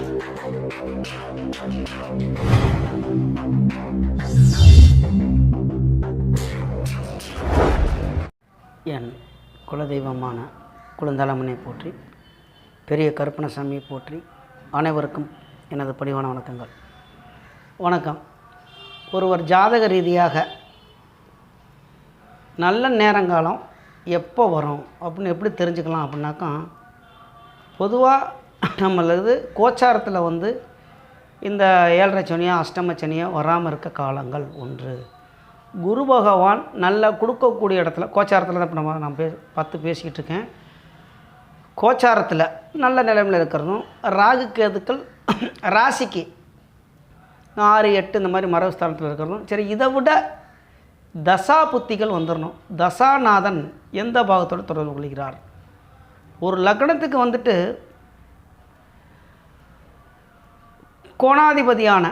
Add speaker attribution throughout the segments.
Speaker 1: என் குலதெய்வமான குழந்தாளம்மனை போற்றி பெரிய கருப்பணசாமியை போற்றி அனைவருக்கும் எனது பணிவான வணக்கங்கள். வணக்கம். ஒருவர் ஜாதக ரீதியாக நல்ல நேரங்காலம் எப்போ வரும் அப்படின்னு எப்படி தெரிஞ்சுக்கலாம் அப்படின்னாக்கா பொதுவாக நம்மளது கோச்சாரத்தில் வந்து இந்த ஏழரை சனியோ அஷ்டம சனியோ வராமல் இருக்க காலங்கள் ஒன்று. குரு பகவான் நல்லா கொடுக்கக்கூடிய இடத்துல கோச்சாரத்தில் தான் இப்போ நம்ம நான் பே பார்த்து பேசிக்கிட்டு இருக்கேன். கோச்சாரத்தில் நல்ல நிலைமையில் இருக்கிறதும் ராகு கேதுக்கள் ராசிக்கு ஆறு எட்டு இந்த மாதிரி மரபுஸ்தானத்தில் இருக்கிறதும் சரி இதை விட தசா புத்திகள் வந்துடணும் தசாநாதன் எந்த பாகத்தோடு தொடர்பு கொள்கிறார்? ஒரு லக்னத்துக்கு வந்துட்டு கோணாதிபதியான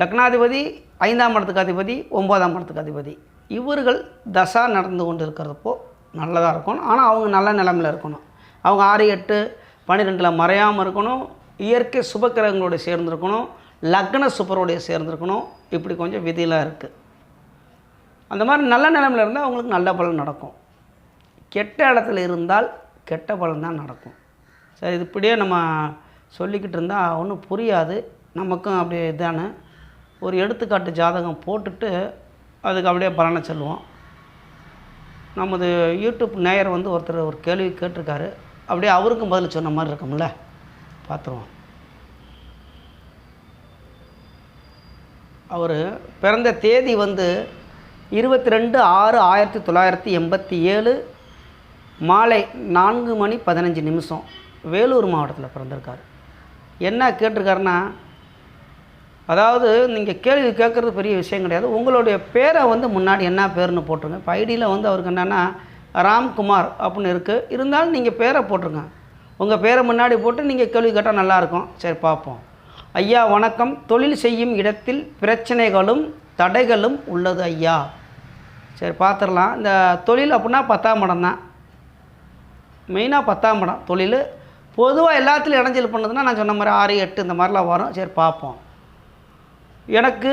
Speaker 1: லக்னாதிபதி ஐந்தாம் இடத்துக்கு அதிபதி ஒன்பதாம் இடத்துக்கு அதிபதி. இவர்கள் தசா நடந்து கொண்டு இருக்கிறப்போ நல்லதாக இருக்கணும். ஆனால் அவங்க நல்ல நிலமையில் இருக்கணும். அவங்க ஆறு எட்டு பன்னிரெண்டில் மறையாமல் இருக்கணும். இயற்கை சுபக்கிரகங்களோட சேர்ந்துருக்கணும். லக்ன சுப்பரோடைய சேர்ந்துருக்கணும். இப்படி கொஞ்சம் விதியெலாம் இருக்குது அந்த மாதிரி நல்ல நிலமையில் இருந்தால் அவங்களுக்கு நல்ல பலன் நடக்கும். கெட்ட இடத்துல இருந்தால் கெட்ட பலன் தான் நடக்கும். சரி இது இப்படியே நம்ம சொல்லிக்கிட்டு இருந்தால் ஒன்றும் புரியாது. நமக்கும் அப்படியே இதான. ஒரு எடுத்துக்காட்டு ஜாதகம் போட்டுட்டு அதுக்கு அப்படியே பலனை சொல்லுவோம். நமது யூடியூப் நேயர் வந்து ஒருத்தர் ஒரு கேள்வி கேட்டிருக்காரு. அப்படியே அவருக்கும் பதில் சொன்ன மாதிரி இருக்கும்ல. பார்த்துருவோம். அவர் பிறந்த தேதி வந்து இருபத்தி ரெண்டு ஆறு ஆயிரத்தி தொள்ளாயிரத்தி எண்பத்தி ஏழு மாலை நான்கு மணி பதினஞ்சு நிமிஷம். வேலூர் மாவட்டத்தில் பிறந்திருக்கார். என்ன கேட்டிருக்காருன்னா அதாவது நீங்கள் கேள்வி கேட்குறது பெரிய விஷயம் கிடையாது. உங்களுடைய பேரை வந்து முன்னாடி என்ன பேர்னு போட்டுருங்க. இப்போ ஐடியில் வந்து அவருக்கு என்னென்னா ராம்குமார் அப்படின்னு இருக்குது இருந்தாலும் நீங்கள் பேரை போட்டுருங்க. உங்கள் பேரை முன்னாடி போட்டு நீங்கள் கேள்வி கேட்டால் நல்லாயிருக்கும் சரி பார்ப்போம். ஐயா வணக்கம். தொழில் செய்யும் இடத்தில் பிரச்சனைகளும் தடைகளும் உள்ளது ஐயா. சரி பார்த்துடலாம். இந்த தொழில் அப்படின்னா பத்தாம் இடம் தான். மெயினாக பத்தாம் இடம் தொழில். பொதுவாக எல்லாத்துலையும் இடைஞ்சல் பண்ணுதுன்னா நான் சொன்ன மாதிரி ஆறு எட்டு இந்த மாதிரிலாம் வரும். சரி பார்ப்போம். எனக்கு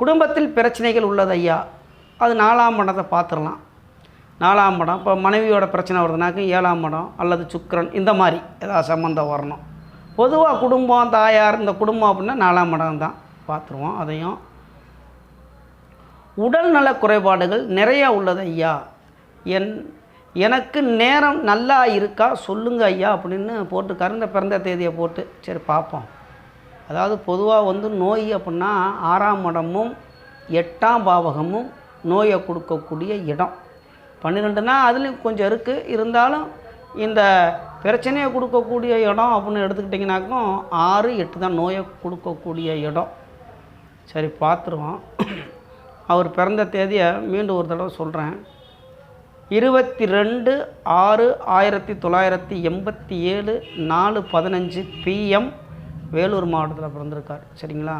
Speaker 1: குடும்பத்தில் பிரச்சனைகள் உள்ளது ஐயா. அது நாலாம் மடத்தை பார்த்துடலாம். நாலாம் மடம் இப்போ மனைவியோட பிரச்சனை வருதுனாக்க ஏழாம் மடம் அல்லது சுக்கரன் இந்த மாதிரி ஏதாவது சம்மந்தம் வரணும். பொதுவாக குடும்பம் தாயார் இந்த குடும்பம் அப்படின்னா நாலாம் மடம் தான் பார்த்துருவோம். அதையும் உடல்நல குறைபாடுகள் நிறையா உள்ளது ஐயா. என் எனக்கு நேரம் நல்லா இருக்கா? சொல்லுங்க ஐயா அப்படின்னு போட்டு இந்த பிறந்த தேதியை போட்டு சரி பார்ப்போம். அதாவது பொதுவாக வந்து நோய் அப்படின்னா ஆறாம் இடமும் எட்டாம் பாவகமும் நோயை கொடுக்கக்கூடிய இடம். பன்னிரெண்டுனா அதுலேயும் கொஞ்சம் இருக்குது இருந்தாலும் இந்த பிரச்சனையை கொடுக்கக்கூடிய இடம் அப்படின்னு எடுத்துக்கிட்டிங்கனாக்கும் ஆறு எட்டு தான் நோயை கொடுக்கக்கூடிய இடம். சரி பார்த்துருவோம். அவர் பிறந்த தேதியை மீண்டும் ஒரு தடவை சொல்கிறேன் இருபத்தி ரெண்டு ஆறு ஆயிரத்தி தொள்ளாயிரத்தி எண்பத்தி ஏழு நாலு பதினஞ்சு பிஎம் வேலூர் மாவட்டத்தில் பிறந்திருக்கார். சரிங்களா?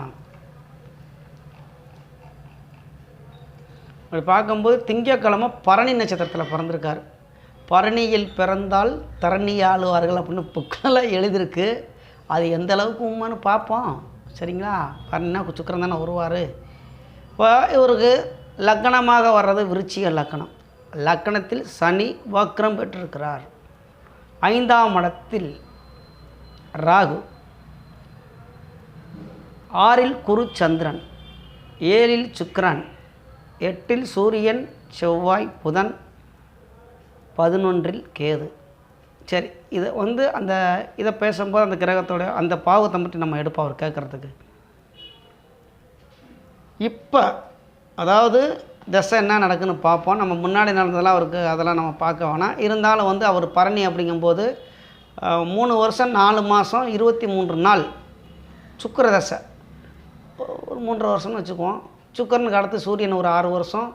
Speaker 1: அப்படி பார்க்கும்போது திங்கக்கிழமை பரணி நட்சத்திரத்தில் பிறந்திருக்கார். பரணியில் பிறந்தால் தரணி ஆளுவார்கள் அப்படின்னு புக்கெல்லாம் எழுதியிருக்கு. அது எந்த அளவுக்கு உண்மைன்னு பார்ப்போம். சரிங்களா? பரணினா சுக்கரம் தானே வருவார். இப்போ இவருக்கு லக்கணமாக வர்றது விருச்சிக லக்கணம். லக்கணத்தில் சனி வக்ரம் பெற்றிருக்கிறார். ஐந்தாம் இடத்தில் ராகு. ஆறில் குரு சந்திரன் ஏழில் சுக்ரன் எட்டில் சூரியன் செவ்வாய் புதன் பதினொன்றில் கேது. சரி இதை வந்து அந்த இதை பேசும்போது அந்த கிரகத்தோட அந்த பாவத்தை மட்டும் நம்ம எடுப்போம் அவர் கேட்குறதுக்கு. இப்போ அதாவது தசை என்ன நடக்குன்னு பார்ப்போம். நம்ம முன்னாடி நடந்ததெல்லாம் அவருக்கு அதெல்லாம் நம்ம பார்க்க வேணாம். இருந்தாலும் வந்து அவர் பரணி அப்படிங்கும்போது மூணு வருஷம் நாலு மாதம் இருபத்தி மூன்று நாள் சுக்கர தசை ஒரு மூன்றரை வருஷம்னு வச்சுக்குவோம். சுக்கரனுக்கு அடுத்து சூரியன் ஒரு ஆறு வருஷம்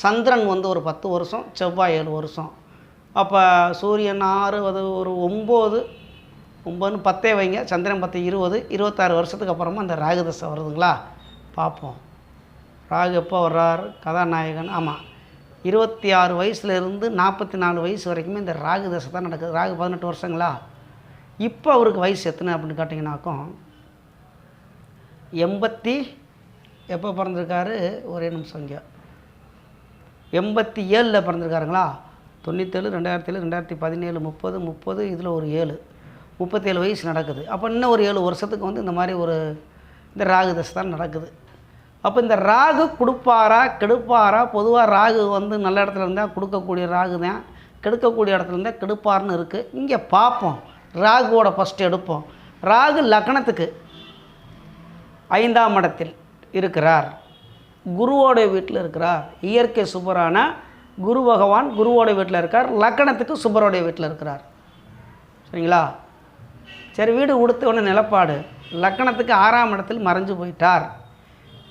Speaker 1: சந்திரன் வந்து ஒரு பத்து வருஷம் செவ்வாய் ஏழு வருஷம். அப்போ சூரியன் ஆறு அது ஒரு ஒம்பது ஒம்பதுன்னு பத்தே வைங்க சந்திரன் பத்து இருபது இருபத்தாறு வருஷத்துக்கு அப்புறமா அந்த ராகு தசை வருதுங்களா? பார்ப்போம். ராகு எப்போ வர்றார்? கதாநாயகன் ஆமாம் இருபத்தி ஆறு வயசுலேருந்து நாற்பத்தி நாலு வயசு வரைக்குமே இந்த ராகு தசை தான் நடக்குது. ராகு பதினெட்டு வருஷங்களா? இப்போ அவருக்கு வயசு எத்தனை அப்படின்னு கேட்டிங்கனாக்கும் எண்பத்தி எப்போ பிறந்திருக்காரு? ஒரே நிமிஷம் இங்கே. எண்பத்தி ஏழில் பிறந்திருக்காருங்களா? தொண்ணூத்தேழு ரெண்டாயிரத்தி ஏழு ரெண்டாயிரத்தி பதினேழு முப்பது முப்பது இதில் ஒரு ஏழு. முப்பத்தேழு வயசு நடக்குது. அப்போ இன்னும் ஒரு ஏழு வருஷத்துக்கு வந்து இந்த மாதிரி ஒரு இந்த ராகு தசை தான் நடக்குது. அப்போ இந்த ராகு கொடுப்பாரா கெடுப்பாரா? பொதுவாக ராகு வந்து நல்ல இடத்துல இருந்தால் கொடுக்கக்கூடிய ராகு தான். கெடுக்கக்கூடிய இடத்துல இருந்தால் கெடுப்பார்னு இருக்குது இங்கே பார்ப்போம் ராகுவோட ஃபஸ்ட்டு எடுப்போம். ராகு லக்னத்துக்கு. ஐந்தாம் இடத்தில் இருக்கிறார். குருவோட வீட்டில் இருக்கிறார். இயற்கை சுபரான குரு பகவான் குருவோட வீட்டில் இருக்கார். லக்கணத்துக்கு சுபரோடைய வீட்டில் இருக்கிறார். சரிங்களா? சரி வீடு கொடுத்த உடனே நிலப்பாடு. லக்கணத்துக்கு ஆறாம் இடத்தில் மறைஞ்சு போயிட்டார்.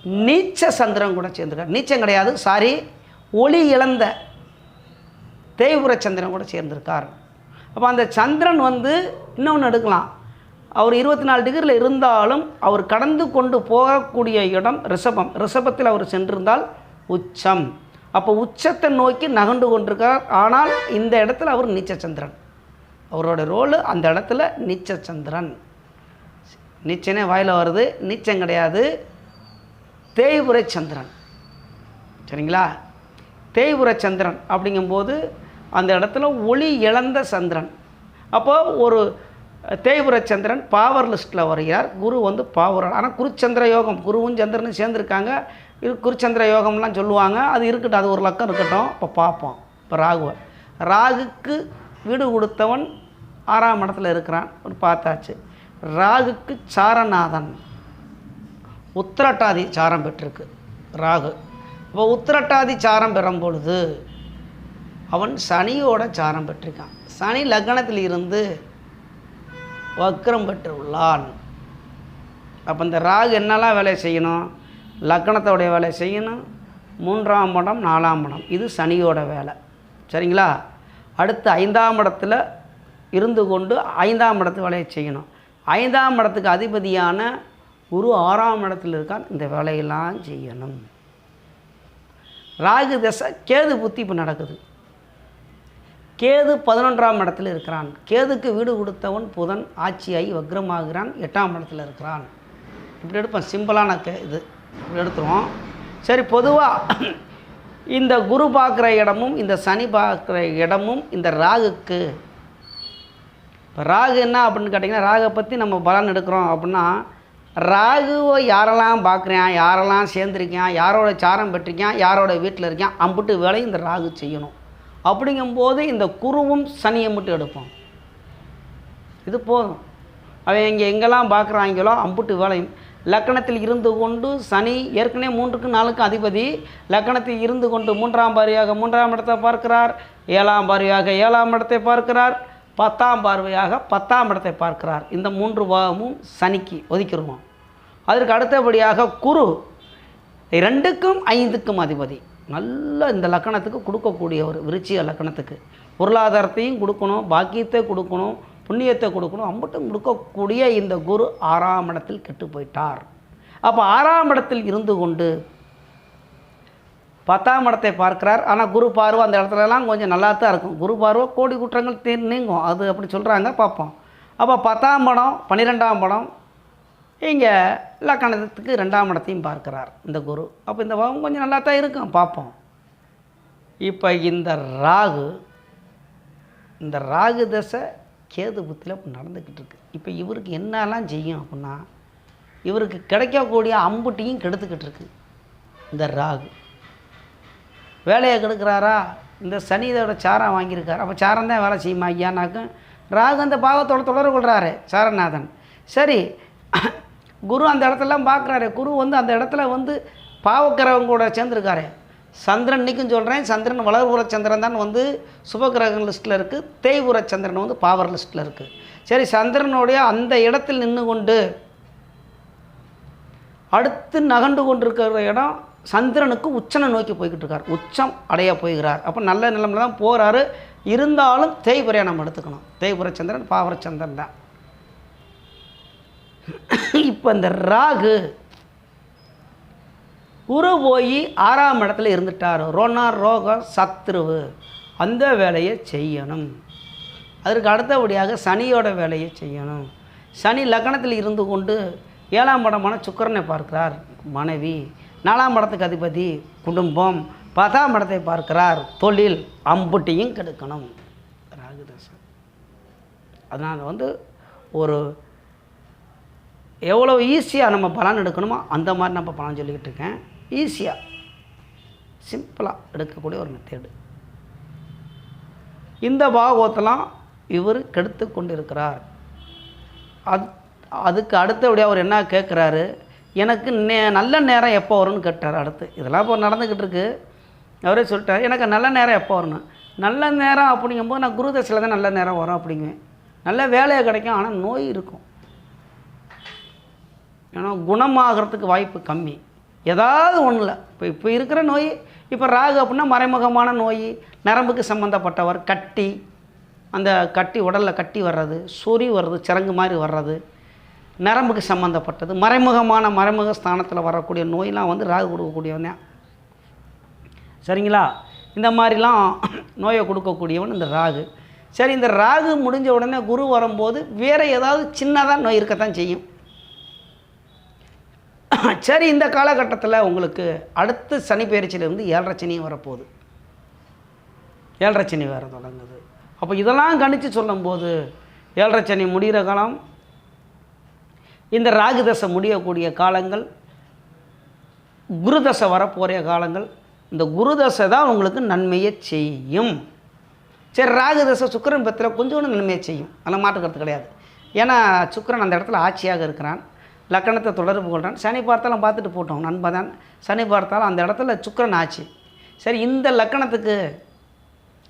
Speaker 1: நீச்ச சந்திரன் கூட சேர்ந்துருக்கார். நீச்சம் கிடையாது சாரி ஒளி இழந்த தேய்புர சந்திரன் கூட சேர்ந்திருக்கார். அப்போ அந்த சந்திரன் வந்து இன்னொன்று எடுக்கலாம். அவர் இருபத்தி நாலு டிகிரியில் இருந்தாலும் அவர் கடந்து கொண்டு போகக்கூடிய இடம் ரிஷபம். ரிஷபத்தில் அவர் சென்றிருந்தால் உச்சம். அப்போ உச்சத்தை நோக்கி நகண்டு கொண்டிருக்கார். ஆனால் இந்த இடத்துல அவர் நீச்சச்சந்திரன் அவரோட ரோலு அந்த இடத்துல நீச்சச்சந்திரன் நீச்சனே வாயில் வருது நீச்சம் கிடையாது. தேய்புரை சந்திரன். சரிங்களா? தேய்புரை சந்திரன் அப்படிங்கும்போது அந்த இடத்துல ஒளி இழந்த சந்திரன். அப்போது ஒரு தேய்புரச்சந்திரன் பாவர் லிஸ்ட்டில் வருகிறார். குரு வந்து பாவர் ஆனால் குருச்சந்திர யோகம் குருவும் சந்திரனும் சேர்ந்துருக்காங்க. இது குருச்சந்திர யோகம்லாம் சொல்லுவாங்க. அது இருக்கட்டும் அது ஒரு லக்கம் இருக்கட்டும். இப்போ பார்ப்போம். இப்போ ராகுவை ராகுக்கு வீடு கொடுத்தவன் ஆறாம் இடத்துல இருக்கிறான். ஒரு பார்த்தாச்சு. ராகுக்கு சாரநாதன். உத்திரட்டாதி சாரம் பெற்றிருக்கு. ராகு. இப்போ உத்திரட்டாதி சாரம் பெறும் பொழுது அவன் சனியோட சாரம் பெற்றிருக்கான். சனி லக்னத்தில் இருந்து வக்ரம் பெற்றுள்ளான். அப்போ இந்த ராகு என்னெல்லாம் வேலை செய்யணும்? லக்கணத்தோடைய வேலை செய்யணும். மூன்றாம் இடம் நாலாம் இடம் இது சனியோட வேலை. சரிங்களா? அடுத்து ஐந்தாம் இடத்துல இருந்து கொண்டு ஐந்தாம் இடத்து வேலையை செய்யணும். ஐந்தாம் இடத்துக்கு அதிபதியான குரு ஆறாம் இடத்துல இருக்கான். இந்த வேலையெல்லாம் செய்யணும். ராகு தசை கேது புத்தி இப்போ நடக்குது. கேது பதினொன்றாம் இடத்துல இருக்கிறான். கேதுக்கு வீடு கொடுத்தவன் புதன் ஆட்சியாகி வக்ரமாகிறான் எட்டாம் இடத்துல இருக்கிறான். இப்படி எடுப்பேன் சிம்பிளான கே இது. இப்படி எடுத்துருவோம். சரி பொதுவாக இந்த குரு பார்க்குற இடமும் இந்த சனி பார்க்குற இடமும் இந்த ராகுக்கு. இப்போ ராகு என்ன அப்படின்னு கேட்டிங்கன்னா ராகை பற்றி நம்ம பலன் எடுக்கிறோம் அப்படின்னா ராகுவை யாரெல்லாம் பார்க்குறேன் யாரெல்லாம் சேர்ந்துருக்கேன் யாரோட சாரம் பெற்றிருக்கேன் யாரோட வீட்டில் இருக்கேன் அம்புட்டு வேலையும் இந்த ராகு செய்யணும். அப்படிங்கும்போது இந்த குருவும் சனியை மட்டும் எடுப்போம் இது போதும். அவன் இங்கே எங்கெல்லாம் பார்க்குறாங்களோ அம்புட்டு வேலையும். லக்கணத்தில் இருந்து கொண்டு சனி ஏற்கனவே மூன்றுக்கு நாலுக்கு அதிபதி. லக்கணத்தில் இருந்து கொண்டு மூன்றாம் பார்வையாக மூன்றாம் இடத்தை பார்க்கிறார். ஏழாம் பார்வையாக ஏழாம் இடத்தை பார்க்கிறார். பத்தாம் பார்வையாக பத்தாம் இடத்தை பார்க்கிறார். இந்த மூன்று பாவமும் சனிக்கு ஒதுக்கிடுவோம் அதற்கு அடுத்தபடியாக குரு. ரெண்டுக்கும் ஐந்துக்கும் அதிபதி. நல்ல இந்த லக்கணத்துக்கு கொடுக்கக்கூடிய ஒரு விருச்சிய லக்கணத்துக்கு. பொருளாதாரத்தையும் கொடுக்கணும் பாக்கியத்தை கொடுக்கணும் புண்ணியத்தை கொடுக்கணும் அம்பட்டும் கொடுக்கக்கூடிய இந்த குரு ஆறாம் இடத்தில் கெட்டு போயிட்டார். அப்போ ஆறாம் இடத்தில் இருந்து கொண்டு பத்தாம் இடத்தை பார்க்கிறார். ஆனால் குரு பார்வை அந்த இடத்துலலாம் கொஞ்சம் நல்லா தான் இருக்கும். குரு பார்வை கோடி குற்றங்கள் தீ நீங்கும். அது அப்படி சொல்கிறாங்க பார்ப்போம். அப்போ பத்தாம் படம் பன்னிரெண்டாம் படம் இங்கே லக்கணத்துக்கு ரெண்டாம் இடத்தையும் பார்க்கிறார் இந்த குரு. அப்போ இந்த பாவம் கொஞ்சம் நல்லா தான் இருக்கும் பார்ப்போம். இப்போ இந்த ராகு இந்த ராகு தசை கேது புத்தியில் இப்போ நடந்துக்கிட்டு இருக்கு. இப்போ இவருக்கு என்னெல்லாம் செய்யும் அப்படின்னா இவருக்கு கிடைக்கக்கூடிய அம்புட்டியும் கெடுத்துக்கிட்டு இருக்கு இந்த ராகு. வேலையை கெடுக்கிறாரா? இந்த சனி சாரம் வாங்கியிருக்கார். அப்போ சாரம் தான் வேலை செய்யுமா ஐயானாக்கும்? ராகு அந்த பாவத்தோட தொடர்பு கொள்கிறாரு சாரநாதன். சரி குரு அந்த இடத்துலலாம் பார்க்குறாரு. குரு வந்து அந்த இடத்துல வந்து பாவக்கிரகம் கூட சேர்ந்துருக்காரு. சந்திரன் இன்றைக்கும் சொல்கிறேன் சந்திரன் வளர்புற சந்திரன் தான் வந்து சுபகிரகம் லிஸ்ட்டில் இருக்குது தேய்புற சந்திரன் வந்து பாவர் லிஸ்ட்டில் இருக்குது சரி சந்திரனுடைய அந்த இடத்தில் நின்று கொண்டு அடுத்து நகண்டு கொண்டிருக்கிற இடம் சந்திரனுக்கு உச்சனை நோக்கி போய்கிட்டு இருக்கார். உச்சம் அடைய போகிறார். அப்போ நல்ல நிலைமையில தான் போகிறாரு இருந்தாலும் தேய்புரையை நம்ம எடுத்துக்கணும். தேய்புர சந்திரன் பாவர சந்திரன் தான். இப்போ இந்த ராகு குரு போய் ஆறாம் இடத்துல இருந்துட்டார். ரோனா ரோக சத்ருவு. அந்த வேலையை செய்யணும். அதற்கு அடுத்தபடியாக சனியோட வேலையை செய்யணும். சனி லக்னத்தில் இருந்து கொண்டு ஏழாம் படமான சுக்கிரனை பார்க்கிறார் மனைவி. நாலாம் படத்துக்கு அதிபதி குடும்பம். பத்தாம் படத்தை பார்க்கிறார் தொழில். அம்புட்டியும் கெடுக்கணும். ராகுதாசன் அதனால் வந்து ஒரு எவ்வளோ ஈஸியாக நம்ம பலன் எடுக்கணுமோ அந்த மாதிரி நம்ம பலன் சொல்லிக்கிட்டு இருக்கேன். ஈஸியாக சிம்பிளாக எடுக்கக்கூடிய ஒரு மெத்தேடு இந்த பாகவத்தெல்லாம் இவர் கெடுத்து கொண்டு இருக்கிறார் அது அதுக்கு அடுத்தபடியாக அவர் என்ன கேட்குறாரு? எனக்கு நே நல்ல நேரம் எப்போ வரும்னு கேட்டார் அடுத்து. இதெல்லாம் இப்போ நடந்துக்கிட்டு இருக்கு. அவரே சொல்லிட்டார் எனக்கு நல்ல நேரம் எப்போ வரணும் நல்ல நேரம் அப்படிங்கும்போது நான் குரு தசையில் தான் நல்ல நேரம் வரும் அப்படிங்குவேன். நல்ல வேலையை கிடைக்கும் ஆனால் நோய் இருக்கும். ஏன்னா குணமாகறதுக்கு வாய்ப்பு கம்மி. ஏதாவது ஒன்றில் இப்போ இப்போ இருக்கிற நோய் இப்போ ராகு அப்படின்னா மறைமுகமான நோய் நரம்புக்கு சம்மந்தப்பட்டவர் கட்டி அந்த கட்டி உடலில் கட்டி வர்றது சொறி வர்றது சிறங்கு மாதிரி வர்றது நரம்புக்கு சம்மந்தப்பட்டது மறைமுகமான மறைமுக ஸ்தானத்தில் வரக்கூடிய நோயெலாம் வந்து ராகு கொடுக்கக்கூடியவன் தான். சரிங்களா? இந்த மாதிரிலாம் நோயை கொடுக்கக்கூடியவன் இந்த ராகு. சரி இந்த ராகு முடிஞ்ச உடனே குரு வரும்போது வேறு ஏதாவது சின்னதாக நோய் இருக்கத்தான் செய்யும். சரி இந்த காலகட்டத்தில் உங்களுக்கு அடுத்த சனி பயிற்சியிலேருந்து ஏழரை சனியும் வரப்போகுது. ஏழரை சனி வேறு தொடங்குது. அப்போ இதெல்லாம் கணித்து சொல்லும்போது ஏழரை சனி முடிகிற காலம் இந்த ராகு தசை முடியக்கூடிய காலங்கள் குரு தசை வரப்போகிற காலங்கள் இந்த குரு தசை தான் உங்களுக்கு நன்மையை செய்யும். சரி ராகு தசை சுக்கிரன் பத்தில் கொஞ்சோண்டு நன்மையை செய்யும். அதில் மாற்றுக்கிறது கிடையாது. ஏன்னா சுக்கரன் அந்த இடத்துல ஆட்சியாக இருக்கிறான். லக்கணத்தை தொடர்பு கொள்கிறான் சனி பார்த்தாலும் பார்த்துட்டு போட்டோம் நண்பன் தான் சனி பார்த்தாலும் அந்த இடத்துல சுக்கரன் ஆச்சு. சரி இந்த லக்கணத்துக்கு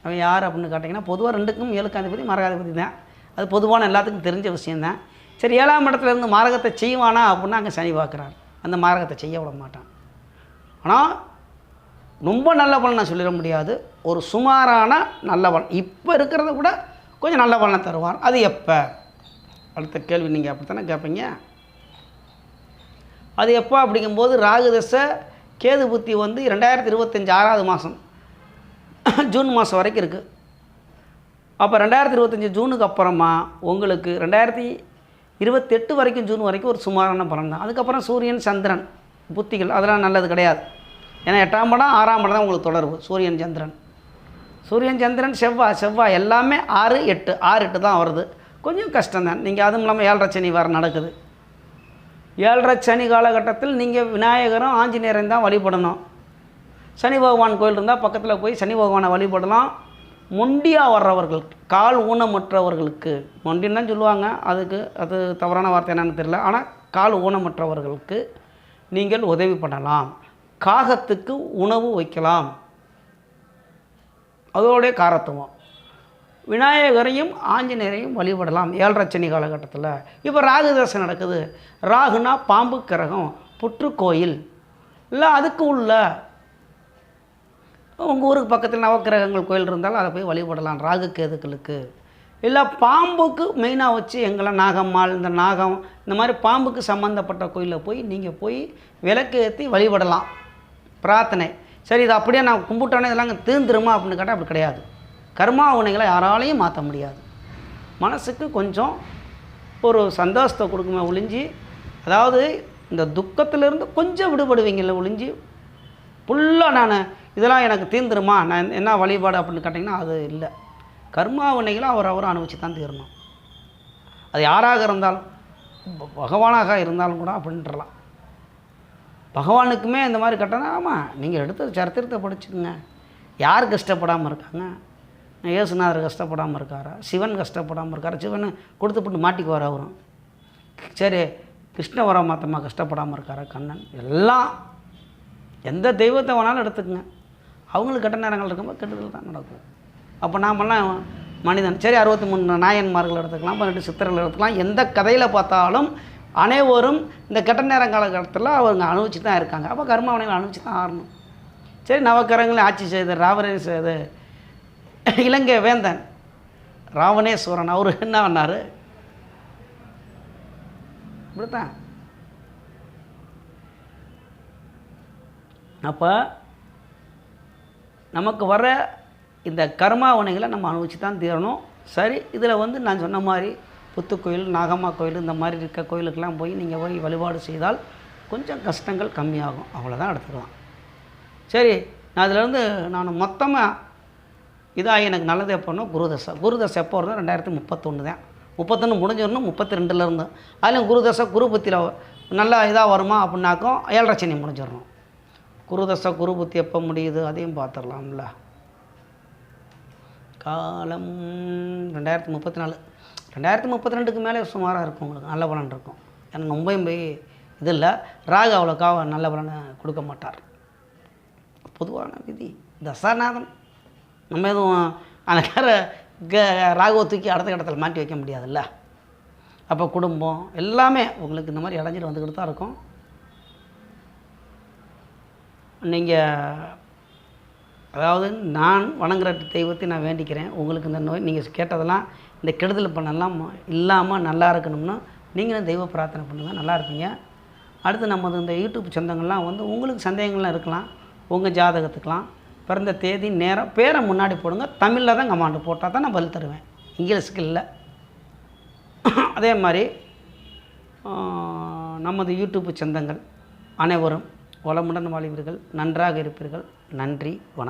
Speaker 1: அவன் யார் அப்படின்னு கேட்டிங்கன்னா பொதுவாக ரெண்டுக்கும் ஏழுக்கு மரகாதிபதி தான். அது பொதுவான எல்லாத்துக்கும் தெரிஞ்ச விஷயந்தான் சரி ஏழாம் இடத்துலேருந்து மாரகத்தை செய்வானா அப்படின்னா அங்கே சனி பார்க்குறாரு. அந்த மாரகத்தை செய்ய விட மாட்டான். ஆனால் ரொம்ப நல்ல பலன் நான் சொல்லிட முடியாது. ஒரு சுமாரான நல்ல பலன். இப்போ இருக்கிறத கூட கொஞ்சம் நல்ல பலனை தருவார். அது எப்போ? அடுத்த கேள்வி நீங்கள் அப்படித்தானே கேட்பீங்க அது எப்போ அப்படிங்கும்போது ராகுதசை கேது புத்தி வந்து ரெண்டாயிரத்தி இருபத்தஞ்சி ஆறாவது மாதம். ஜூன் மாதம் வரைக்கும் இருக்குது அப்போ ரெண்டாயிரத்தி இருபத்தஞ்சி ஜூனுக்கு அப்புறமா உங்களுக்கு ரெண்டாயிரத்தி இருபத்தெட்டு வரைக்கும் ஜூன் வரைக்கும் ஒரு சுமாரான பலன் தான். அதுக்கப்புறம் சூரியன் சந்திரன் புத்திகள் அதெல்லாம் நல்லது கிடையாது. ஏன்னா எட்டாம் படம் ஆறாம் படம் தான் உங்களுக்கு தொடர்பு சூரியன் சந்திரன். சூரியன் சந்திரன் செவ்வாய் செவ்வாய் எல்லாமே ஆறு எட்டு ஆறு எட்டு தான் வருது. கொஞ்சம் கஷ்டம்தான். நீங்கள் அதுவும் இல்லாமல் ஏழரை சனி வேறு நடக்குது. ஏழரை சனி காலகட்டத்தில் நீங்கள் விநாயகரும் ஆஞ்சநேயரையும் தான் வழிபடணும். சனி பகவான் கோயில் இருந்தால் பக்கத்தில் போய் சனி பகவானை வழிபடலாம். மொண்டியாக வர்றவர்கள் கால் ஊனமற்றவர்களுக்கு மொண்டின்னு தான் சொல்லுவாங்க. அதுக்கு அது தவறான வார்த்தை என்னன்னு தெரியல. ஆனால் கால் ஊனமற்றவர்களுக்கு நீங்கள் உதவி பண்ணலாம். காகத்துக்கு உணவு வைக்கலாம். அதோடைய காரத்துவம். விநாயகரையும் ஆஞ்சநேயரையும் வழிபடலாம் ஏழரை சனி காலகட்டத்தில். இப்போ ராகு தசை நடக்குது. ராகுனா பாம்பு கிரகம் புற்றுக்கோயில் இல்லை அதுக்கு உள்ள உங்கள் ஊருக்கு பக்கத்தில் நவக்கிரகங்கள் கோயில் இருந்தாலும் அதை போய் வழிபடலாம். ராகு கேதுக்களுக்கு. இல்லை பாம்புக்கு மெயினாக வச்சு எங்களை நாகம்மாள் இந்த நாகம் இந்த மாதிரி பாம்புக்கு சம்மந்தப்பட்ட கோயிலில் போய் நீங்கள் போய் விளக்கு ஏற்றி வழிபடலாம். பிரார்த்தனை. சரி இது அப்படியே நான் கும்பிட்டோன்னே இதெல்லாம் அங்கே தீர்ந்துருமா அப்படின்னு கேட்டால் அப்படி கிடையாது. கர்மா உனைகளை யாராலையும் மாற்ற முடியாது. மனசுக்கு கொஞ்சம் ஒரு சந்தோஷத்தை கொடுக்குமே ஒழிஞ்சு அதாவது இந்த துக்கத்திலிருந்து கொஞ்சம் விடுபடுவீங்கள்ல ஒழிஞ்சு ஃபுல்லாக நான் இதெல்லாம் எனக்கு தீர்ந்துருமா? நான் என்ன வழிபாடு அப்படின்னு கேட்டிங்கன்னா அது இல்லை. கர்மா வினைகளை அவர் அவரை அனுபவிச்சு தான் தீரணும். அது யாராக இருந்தாலும் பகவானாக இருந்தாலும் கூட அப்படின்றலாம். பகவானுக்குமே இந்த மாதிரி கட்டணம் ஆமாம் நீங்கள் எடுத்து சரித்திரத்தை படிச்சுக்கோங்க. யார் கஷ்டப்படாமல் இருக்காங்க? இயேசுநாதர் கஷ்டப்படாமல் இருக்காரா? சிவன் கஷ்டப்படாமல் இருக்காரா? சிவன் கொடுத்து போட்டு மாட்டிக்குவார் அவரும்? சரி கிருஷ்ணவர மாத்தம்மா கஷ்டப்படாமல் இருக்காரா கண்ணன்? எல்லாம் எந்த தெய்வத்தை வேணாலும் எடுத்துக்கங்க. அவங்களுக்கு கெட்ட நேரங்கள் இருக்கும்போது கெட்டதில் தான் நடக்கும். அப்போ நாமெல்லாம் மனிதன் சரி அறுபத்தி மூணு நாயன்மார்கள் எடுத்துக்கலாம் பன்னெண்டு சித்திரங்கள் எடுத்துக்கலாம். எந்த கதையில் பார்த்தாலும் அனைவரும் இந்த கெட்ட நேரம் காலகட்டத்தில் அவங்க அனுபவிச்சு தான் இருக்காங்க. அப்போ கர்மாவனைகள் அனுபவிச்சு தான் ஆறணும் சரி நவக்கரங்களை ஆட்சி செய்து ராவணே செய்து இலங்கை வேந்தன் ராவணேஸ்வரன் அவர் என்ன பண்ணார்? இப்படித்தான். அப்போ நமக்கு வர இந்த கர்மாவனைகளை நம்ம அனுபவிச்சு தான் தீரணும். சரி இதில் வந்து நான் சொன்ன மாதிரி புத்துக்கோயில் நாகம்மா கோயில் இந்த மாதிரி இருக்க கோயிலுக்கெல்லாம் போய் நீங்கள் போய் வழிபாடு செய்தால் கொஞ்சம் கஷ்டங்கள் கம்மியாகும். அவ்வளோதான் எடுத்துக்கலாம் சரி நான் அதிலேருந்து நான் மொத்தமாக இதாக எனக்கு நல்லது எப்போன்னா குருதசை. குருதசை எப்போ வருது ரெண்டாயிரத்தி முப்பத்தொன்று தான். முப்பத்தொன்று முடிஞ்சிடணும் முப்பத்தி ரெண்டில் இருந்தோம் அதுலேயும் குருதசை குருபுத்தியில் நல்லா இதாக வருமா அப்படின்னாக்கும் ஏழரை சனி முடிஞ்சிடணும். குருதசை குருபுத்தி எப்போ முடியுது அதையும் பார்த்துடலாம்ல. காலம் ரெண்டாயிரத்தி முப்பத்தி நாலு ரெண்டாயிரத்தி முப்பத்தி ரெண்டுக்கு மேலே சுமாராக இருக்கும் உங்களுக்கு நல்ல பலன் இருக்கும். ஏன்னா ரொம்பவும் போய் இது இல்லை. ராகு அவ்வளோக்கா நல்ல பலனை கொடுக்க மாட்டார். பொதுவான விதி. தசாநாதன். நம்ம எதுவும் அந்த கார க ராகுவை தூக்கி அடுத்த இடத்துல மாட்டி வைக்க முடியாதுல்ல? அப்போ குடும்பம் எல்லாமே உங்களுக்கு இந்த மாதிரி இடைஞ்சிட்டு வந்துக்கிட்டு தான் இருக்கும். நீங்கள் அதாவது நான் வணங்குற தெய்வத்தை நான் வேண்டிக்கிறேன். உங்களுக்கு இந்த நோய் நீங்கள் கேட்டதெல்லாம் இந்த கெடுதல் பண்ணலாம் இல்லாமல் நல்லா இருக்கணும்னா நீங்களும் தெய்வ பிரார்த்தனை பண்ணுங்கள் நல்லா இருப்பீங்க. அடுத்து நமது இந்த யூடியூப் சொந்தங்கள்லாம் வந்து உங்களுக்கு சந்தேகங்கள்லாம் இருக்கலாம். உங்கள் ஜாதகத்துக்கெலாம் பிறந்த தேதி நேரம் பேரை முன்னாடி போடுங்க. தமிழில் தான் கமாண்டு போட்டால் தான் நான் பதில் தருவேன். இங்கிலீஷ்க்கு இல்லை. அதே மாதிரி நமது யூடியூப் சொந்தங்கள் அனைவரும் வளமுடன் வாழ்வீர்கள். நன்றாக இருப்பீர்கள். நன்றி வணக்கம்.